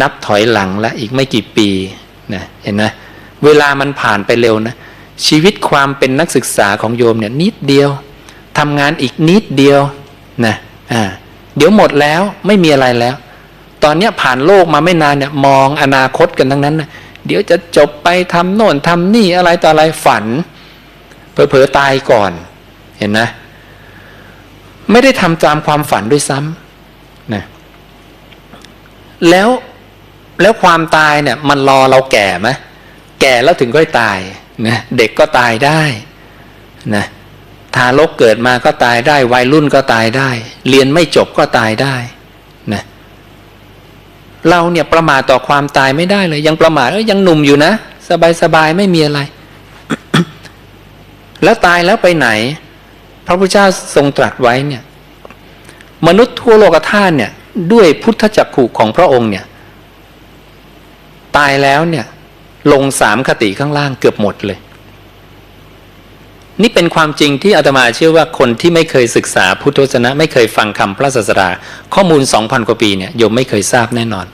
นับถอยหลังแล้วอีกไม่กี่ปีนะเห็นไหมเวลามันผ่านไปเร็วนะ ชีวิตความเป็นนักศึกษาของโยมเนี่ยนิดเดียวทำงานอีกนิดเดียวนะอ่าเดี๋ยวหมดแล้วไม่มีอะไรแล้ว ตอนเนี้ยผ่านโลกมาไม่นานเนี่ยมองอนาคตกันทั้งนั้นนะเดี๋ยวจะจบไปทำโน่นทำนี่อะไรต่ออะไรฝันเผลอๆตายก่อนเห็นนะ ไม่ได้ทำตามความฝันด้วยซ้ำนะแล้ว แล้วความตายเนี่ย มันรอเราแก่ไหมแก่แล้วถึงค่อยตายนะเด็กก็ตายได้นะทารกเกิดมาก็ตายได้ วัยรุ่นก็ตายได้ เรียนไม่จบก็ตายได้นะเราเนี่ยประมาทต่อความตายไม่ได้เลย ยังประมาทเอ้ยยังหนุ่มอยู่นะ สบายๆไม่มีอะไร แล้วตายแล้วไปไหน พระพุทธเจ้าทรงตรัสไว้เนี่ย มนุษย์ทั่วโลกธาตุเนี่ย ด้วยพุทธจักขุของพระองค์เนี่ย ตายแล้วเนี่ย ลงสามคติข้างล่างเกือบหมดเลย นี่เป็นความจริงที่อาตมาเชื่อว่าคนที่ไม่เคยศึกษาพุทธวจนะ ไม่เคยฟังคำพระศาสดาข้อมูลสองพันกว่าปีเนี่ยโยมไม่เคยทราบแน่นอน